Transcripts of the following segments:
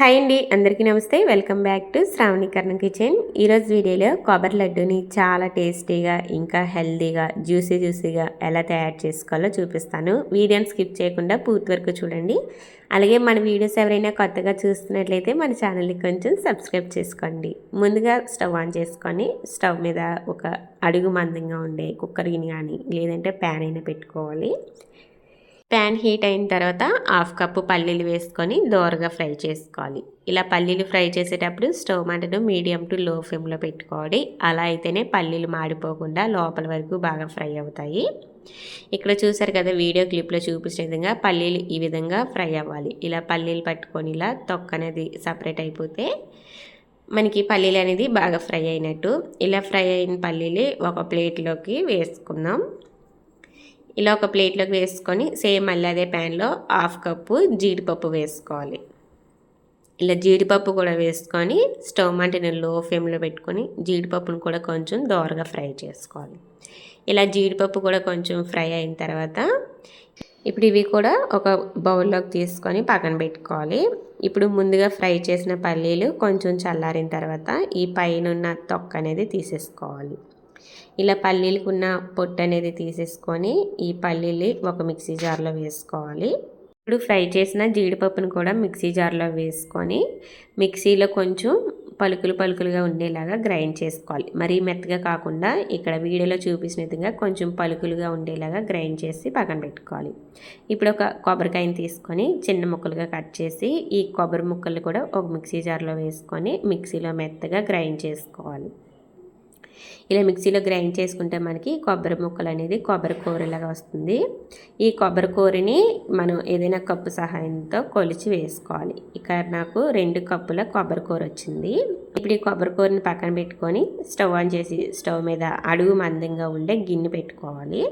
Hi అండి అందరికీ నమస్తే. వెల్కమ్ బ్యాక్ టు శ్రావణీకరణ కిచెన్. ఈరోజు వీడియోలో కొబ్బరి లడ్డూని చాలా టేస్టీగా ఇంకా హెల్తీగా జ్యూసీ జ్యూసీగా ఎలా తయారు చేసుకోవాలో చూపిస్తాను. వీడియోని స్కిప్ చేయకుండా పూర్తి వరకు చూడండి. అలాగే మన వీడియోస్ ఎవరైనా కొత్తగా చూస్తున్నట్లయితే మన ఛానల్ని కొంచెం సబ్స్క్రైబ్ చేసుకోండి. ముందుగా స్టవ్ ఆన్ చేసుకొని స్టవ్ మీద ఒక అడుగు మందంగా ఉండే కుక్కర్ గిని కానీ లేదంటే ప్యాన్ అయినా పెట్టుకోవాలి. ప్యాన్ హీట్ అయిన తర్వాత హాఫ్ కప్పు పల్లీలు వేసుకొని దోరగా ఫ్రై చేసుకోవాలి. ఇలా పల్లీలు ఫ్రై చేసేటప్పుడు స్టవ్ మంటను మీడియం టు లో ఫ్లేమ్లో పెట్టుకోవాలి. అలా అయితేనే పల్లీలు మాడిపోకుండా లోపల వరకు బాగా ఫ్రై అవుతాయి. ఇక్కడ చూసారు కదా వీడియో క్లిప్లో చూపించిన విధంగా పల్లీలు ఈ విధంగా ఫ్రై అవ్వాలి. ఇలా పల్లీలు పట్టుకొని ఇలా తొక్క అనేది సపరేట్ అయిపోతే మనకి పల్లీలు అనేది బాగా ఫ్రై అయినట్టు. ఇలా ఫ్రై అయిన పల్లీలు ఒక ప్లేట్లోకి వేసుకుందాం. ఇలా ఒక ప్లేట్లోకి వేసుకొని సేమ్ మళ్ళీ అదే ప్యాన్లో హాఫ్ కప్పు జీడిపప్పు వేసుకోవాలి. ఇలా జీడిపప్పు కూడా వేసుకొని స్టవ్ మంటని లో ఫ్లేమ్లో పెట్టుకొని జీడిపప్పును కూడా కొంచెం దోరగా ఫ్రై చేసుకోవాలి. ఇలా జీడిపప్పు కూడా కొంచెం ఫ్రై అయిన తర్వాత ఇప్పుడు ఇవి కూడా ఒక బౌల్లోకి తీసుకొని పక్కన పెట్టుకోవాలి. ఇప్పుడు ముందుగా ఫ్రై చేసిన పల్లీలు కొంచెం చల్లారిన తర్వాత ఈ పైన ఉన్న తొక్క అనేది తీసేసుకోవాలి. ఇలా పల్లీలకున్న పొట్టు అనేది తీసేసుకొని ఈ పల్లీలు ఒక మిక్సీ జార్లో వేసుకోవాలి. ఇప్పుడు ఫ్రై చేసిన జీడిపప్పును కూడా మిక్సీ జార్లో వేసుకొని మిక్సీలో కొంచెం పలుకులు పలుకులుగా ఉండేలాగా గ్రైండ్ చేసుకోవాలి. మరీ మెత్తగా కాకుండా ఇక్కడ వీడియోలో చూపించిన విధంగా కొంచెం పలుకులుగా ఉండేలాగా గ్రైండ్ చేసి పక్కన పెట్టుకోవాలి. ఇప్పుడు ఒక కొబ్బరికాయని తీసుకొని చిన్న ముక్కలుగా కట్ చేసి ఈ కొబ్బరి ముక్కలు కూడా ఒక మిక్సీ జార్లో వేసుకొని మిక్సీలో మెత్తగా గ్రైండ్ చేసుకోవాలి. ఇలా మిక్సీలో గ్రైండ్ చేసుకుంటే మనకి కొబ్బరి ముక్కలు అనేది కొబ్బరి కూరలాగా వస్తుంది. ఈ కొబ్బరి కూరని మనం ఏదైనా కప్పు సహాయంతో కొలిచి వేసుకోవాలి. ఇక్కడ నాకు రెండు కప్పుల కొబ్బరి కూర వచ్చింది. ఇప్పుడు ఈ కొబ్బరి కూరని పక్కన పెట్టుకొని స్టవ్ ఆన్ చేసి స్టవ్ మీద అడుగు మందంగా ఉండే గిన్నె పెట్టుకోవాలి.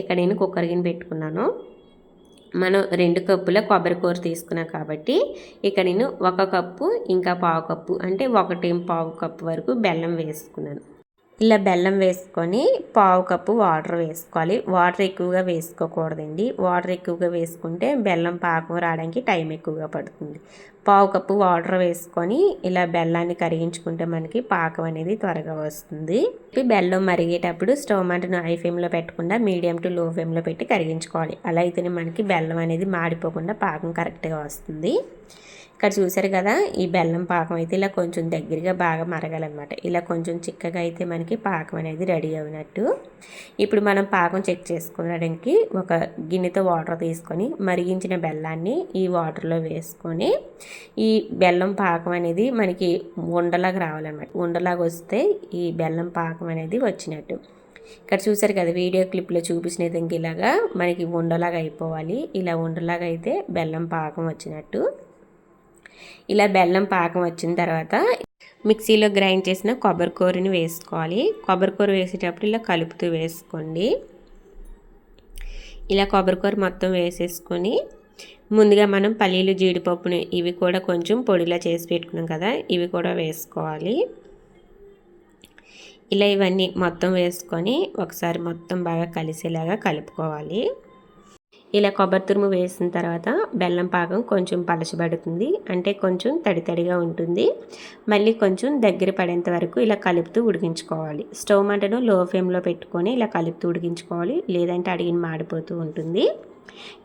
ఇక్కడ నేను కుక్కర్ గిన్నె పెట్టుకున్నాను. మనం రెండు కప్పుల కొబ్బరి కూర తీసుకున్నాం కాబట్టి ఇక్కడ నేను ఒక కప్పు ఇంకా పావు కప్పు అంటే ఒకటి పావు కప్పు వరకు బెల్లం వేసుకున్నాను. ఇలా బెల్లం వేసుకొని పావు కప్పు వాటర్ వేసుకోవాలి. వాటర్ ఎక్కువగా వేసుకోకూడదండి. వాటర్ ఎక్కువగా వేసుకుంటే బెల్లం పాకం రావడానికి టైం ఎక్కువగా పడుతుంది. పావు కప్పు వాటర్ వేసుకొని ఇలా బెల్లాన్ని కరిగించుకుంటే మనకి పాకం అనేది త్వరగా వస్తుంది. బెల్లం మరిగేటప్పుడు స్టవ్ మంటను హై ఫ్లేమ్లో పెట్టకుండా మీడియం టు లో ఫ్లేమ్లో పెట్టి కరిగించుకోవాలి. అలా అయితేనే మనకి బెల్లం అనేది మాడిపోకుండా పాకం కరెక్ట్గా వస్తుంది. ఇక్కడ చూసారు కదా ఈ బెల్లం పాకం అయితే ఇలా కొంచెం దగ్గరగా బాగా మరగాలన్నమాట. ఇలా కొంచెం చిక్కగా అయితే మనకి పాకం అనేది రెడీ అయినట్టు. ఇప్పుడు మనం పాకం చెక్ చేసుకోవడానికి ఒక గిన్నెతో వాటర్ తీసుకొని మరిగించిన బెల్లాన్ని ఈ వాటర్లో వేసుకొని ఈ బెల్లం పాకం అనేది మనకి ఉండలాగా రావాలన్నమాట. ఉండలాగా వస్తే ఈ బెల్లం పాకం అనేది వచ్చినట్టు. ఇక్కడ చూసారు కదా వీడియో క్లిప్లో చూపించిన విధంగా ఇలాగా మనకి ఉండలాగా అయిపోవాలి. ఇలా ఉండలాగా అయితే బెల్లం పాకం వచ్చినట్టు. ఇలా బెల్లం పాకం వచ్చిన తర్వాత మిక్సీలో గ్రైండ్ చేసిన కొబ్బరి కూరని వేసుకోవాలి. కొబ్బరి కూర వేసేటప్పుడు ఇలా కలుపుతూ వేసుకోండి. ఇలా కొబ్బరి కూర మొత్తం వేసేసుకొని ముందుగా మనం పల్లీలు జీడిపప్పుని ఇవి కూడా కొంచెం పొడిలా చేసి పెట్టుకున్నాం కదా ఇవి కూడా వేసుకోవాలి. ఇలా ఇవన్నీ మొత్తం వేసుకొని ఒకసారి మొత్తం బాగా కలిసేలాగా కలుపుకోవాలి. ఇలా కొబ్బరి తురుము వేసిన తర్వాత బెల్లం పాకం కొంచెం పలచబడుతుంది. అంటే కొంచెం తడి తడిగా ఉంటుంది. మళ్ళీ కొంచెం దగ్గర పడేంత వరకు ఇలా కలుపుతూ ఉడికించుకోవాలి. స్టవ్ మంటను లో ఫ్లేమ్లో పెట్టుకొని ఇలా కలుపుతూ ఉడికించుకోవాలి. లేదంటే అడిగిన మాడిపోతూ ఉంటుంది.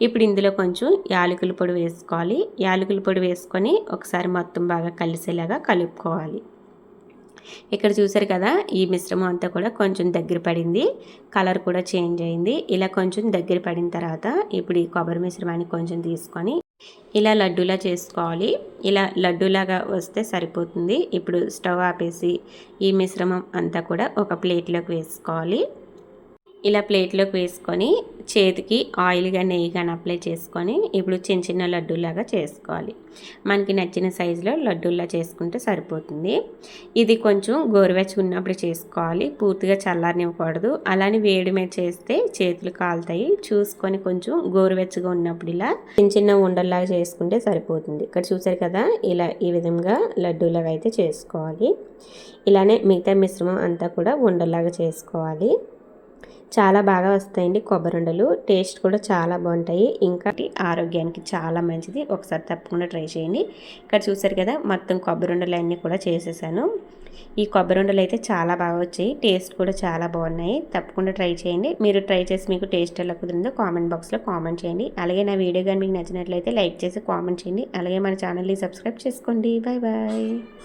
ఇప్పుడు ఇందులో కొంచెం యాలకుల పొడి వేసుకోవాలి. యాలకుల పొడి వేసుకొని ఒకసారి మొత్తం బాగా కలిసేలాగా కలుపుకోవాలి. ఇక్కడ చూసారు కదా ఈ మిశ్రమం అంతా కూడా కొంచెం దగ్గర పడింది. కలర్ కూడా చేంజ్ అయింది. ఇలా కొంచెం దగ్గర పడిన తర్వాత ఇప్పుడు ఈ కొబ్బరి మిశ్రమాన్ని కొంచెం తీసుకొని ఇలా లడ్డూలా చేసుకోవాలి. ఇలా లడ్డూలాగా వస్తే సరిపోతుంది. ఇప్పుడు స్టవ్ ఆపేసి ఈ మిశ్రమం అంతా కూడా ఒక ప్లేట్లోకి వేసుకోవాలి. ఇలా ప్లేట్లోకి వేసుకొని చేతికి ఆయిల్గా నెయ్యి కానీ అప్లై చేసుకొని ఇప్పుడు చిన్న చిన్న లడ్డూలాగా చేసుకోవాలి. మనకి నచ్చిన సైజులో లడ్డూలా చేసుకుంటే సరిపోతుంది. ఇది కొంచెం గోరువెచ్చగా ఉన్నప్పుడు చేసుకోవాలి. పూర్తిగా చల్లారనివ్వకూడదు. అలానే వేడి మీద చేస్తే చేతులు కాలుతాయి. చూసుకొని కొంచెం గోరువెచ్చగా ఉన్నప్పుడు ఇలా చిన్న చిన్న ఉండల్లాగా చేసుకుంటే సరిపోతుంది. ఇక్కడ చూసారు కదా ఇలా ఈ విధంగా లడ్డూలాగా అయితే చేసుకోవాలి. ఇలానే మిగతా మిశ్రమం అంతా కూడా ఉండల్లాగా చేసుకోవాలి. చాలా బాగా వస్తాయండి కొబ్బరి ఉండలు టేస్ట్ కూడా చాలా బాగుంటాయి. ఇంకా ఆరోగ్యానికి చాలా మంచిది. ఒకసారి తప్పకుండా ట్రై చేయండి. ఇక్కడ చూసారు కదా మొత్తం కొబ్బరి ఉండలు అన్నీ కూడా చేసేసాను. ఈ కొబ్బరి ఉండలు అయితే చాలా బాగా వచ్చాయి. టేస్ట్ కూడా చాలా బాగున్నాయి. తప్పకుండా ట్రై చేయండి. మీరు ట్రై చేసి మీకు టేస్ట్ ఎలా కుదిరిందో కామెంట్ బాక్స్లో కామెంట్ చేయండి. అలాగే నా వీడియో కానీ మీకు నచ్చినట్లయితే లైక్ చేసి కామెంట్ చేయండి. అలాగే మన ఛానల్ని సబ్స్క్రైబ్ చేసుకోండి. Bye bye.